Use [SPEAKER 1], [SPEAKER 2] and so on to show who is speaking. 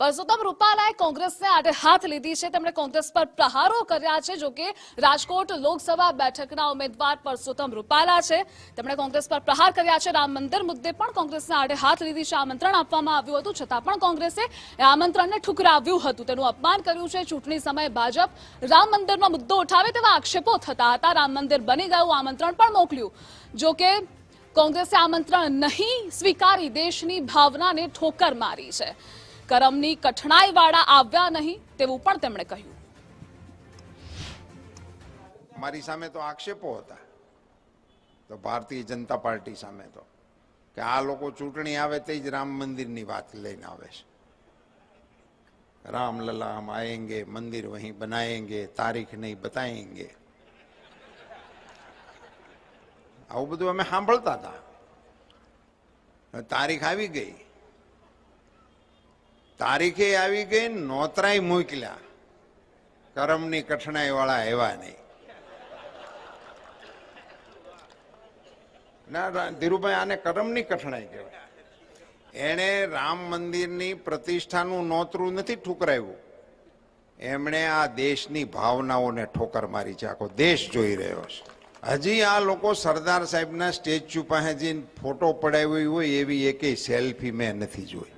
[SPEAKER 1] પરસોત્તમ રૂપાલાએ કોંગ્રેસને આડે હાથ લીધી છે. તેમણે કોંગ્રેસ પર પ્રહારો કર્યા છે જો કે રાજકોટ લોકસભા બેઠકના ઉમેદવાર પરસોત્તમ રૂપાલા છે. તેમણે કોંગ્રેસ પર પ્રહાર કર્યા છે. રામ મંદિર મુદ્દે પણ કોંગ્રેસને આડે હાથ લીધી છે. આમંત્રણ આપવામાં આવ્યું હતું, છતાં પણ કોંગ્રેસે આમંત્રણને ઠુકરાવ્યું હતું. તેનું અપમાન કર્યું છે. ચૂંટણી સમયે ભાજપ રામ મંદિરનો મુદ્દો ઉઠાવે તેવા આક્ષેપો થતા હતા. રામ મંદિર બની ગયું, આમંત્રણ પણ મોકલ્યું. જો કે કોંગ્રેસે આમંત્રણ નહીં સ્વીકારી દેશની ભાવનાને ઠોકર મારી છે. કરમની કઠણાઈવાળા આવ્યા નહીં તેવું પણ તેમણે કહ્યું.
[SPEAKER 2] મારી સામે તો આક્ષેપો હતા. તો ભારતીય જનતા પાર્ટી સામે તો. કે આ લોકો ચૂંટણી આવે તે જ રામ મંદિરની વાત લઈને આવે છે. રામલલા હમ આયેંગે, મંદિર વહી બનાએંગે તારીખ નહીં બતાયેંગે. આવું બધું અમે સાંભળતા હતા. તારીખ આવી ગઈ. તારીખે આવી ગઈ નોતરાય મોકલ્યા કરમની કઠણાઈ વાળા આવ્યા નહીં. ના, ધીરુભાઈ આને કરમની કઠણાઈ કહેવાય. એણે રામ મંદિરની પ્રતિષ્ઠાનું નોતરું નથી ઠુકરાવ્યું. એમણે આ દેશની ભાવનાઓને ઠોકર મારી છે. આખો દેશ જોઈ રહ્યો છે. હજી આ લોકો સરદાર સાહેબના સ્ટેચ્યુ પાસે જઈને ફોટો પડાવ્યો હોય એવી એકેય સેલ્ફી મેં નથી જોઈ.